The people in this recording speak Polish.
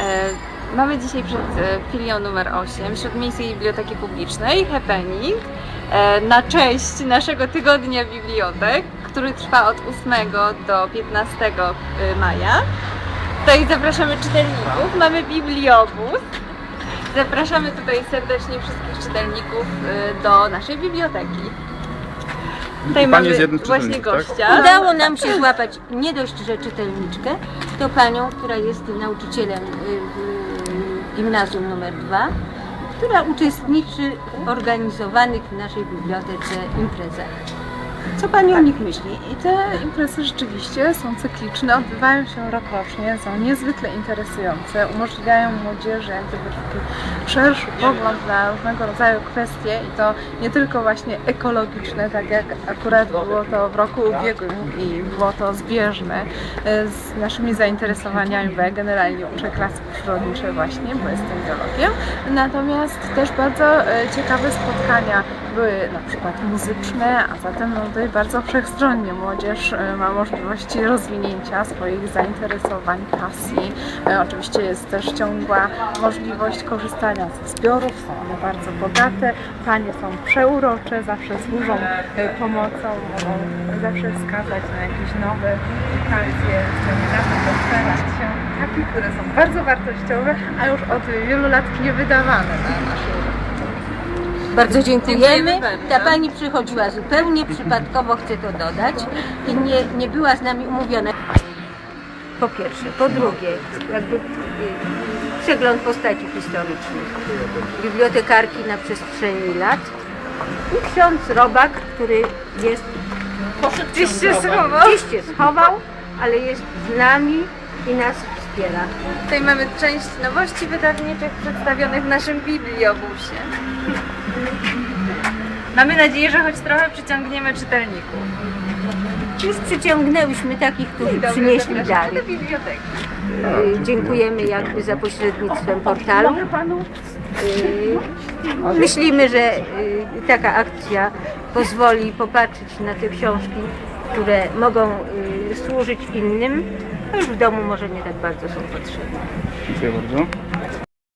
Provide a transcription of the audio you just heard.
E, Mamy dzisiaj przed e, filią numer 8 Śródmiejskiej Biblioteki Publicznej Happening e, na cześć naszego tygodnia bibliotek, który trwa od 8 do 15 maja. Tutaj zapraszamy czytelników, mamy bibliobus. Zapraszamy tutaj serdecznie wszystkich czytelników do naszej biblioteki. Tutaj Pani mamy jest jednym właśnie czytelnikiem, tak? gościa. Udało nam się złapać nie dość, że czytelniczkę, to panią, która jest nauczycielem y, w gimnazjum numer 2, która uczestniczy w organizowanych w naszej bibliotece imprezach. Co pani o nich myśli? I te imprezy rzeczywiście są cykliczne, odbywają się rokrocznie, są niezwykle interesujące, umożliwiają młodzieży jak gdyby taki szerszy pogląd na różnego rodzaju kwestie i to nie tylko właśnie ekologiczne, tak jak akurat było to w roku ubiegłym i było to zbieżne e, z naszymi zainteresowaniami, bo ja generalnie uczę klasy przyrodnicze właśnie, bo jestem biologiem, natomiast też bardzo e, ciekawe spotkania były na przykład muzyczne, a zatem no tutaj bardzo wszechstronnie młodzież e, ma możliwości rozwinięcia swoich zainteresowań, pasji. E, Oczywiście jest też ciągła możliwość korzystania ze zbiorów, są one bardzo bogate, panie są przeurocze, zawsze służą e, pomocą, mogą zawsze wskazać na jakieś nowe publikacje, razem dostarać się takie, które są bardzo wartościowe, a już od wielu lat niewydawane na naszej Bardzo dziękujemy. Ta pani przychodziła zupełnie przypadkowo, chcę to dodać, i nie, nie była z nami umówiona. Po pierwsze. Po drugie, jakby y, przegląd postaci historycznych. Bibliotekarki na przestrzeni lat i ksiądz Robak, który jest się schował. gdzieś się schował, ale jest z nami i nas wspiera. Tutaj mamy część nowości wydawniczych przedstawionych w naszym bibliobusie. Mamy nadzieję, że choć trochę przyciągniemy czytelników. Już przyciągnęłyśmy takich, którzy przynieśli dary. do biblioteki. Y, Dziękujemy jakby za pośrednictwem portalu. Y, Myślimy, że y, taka akcja pozwoli popatrzeć na te książki, które mogą y, służyć innym, a już w domu może nie tak bardzo są potrzebne. Dziękuję bardzo.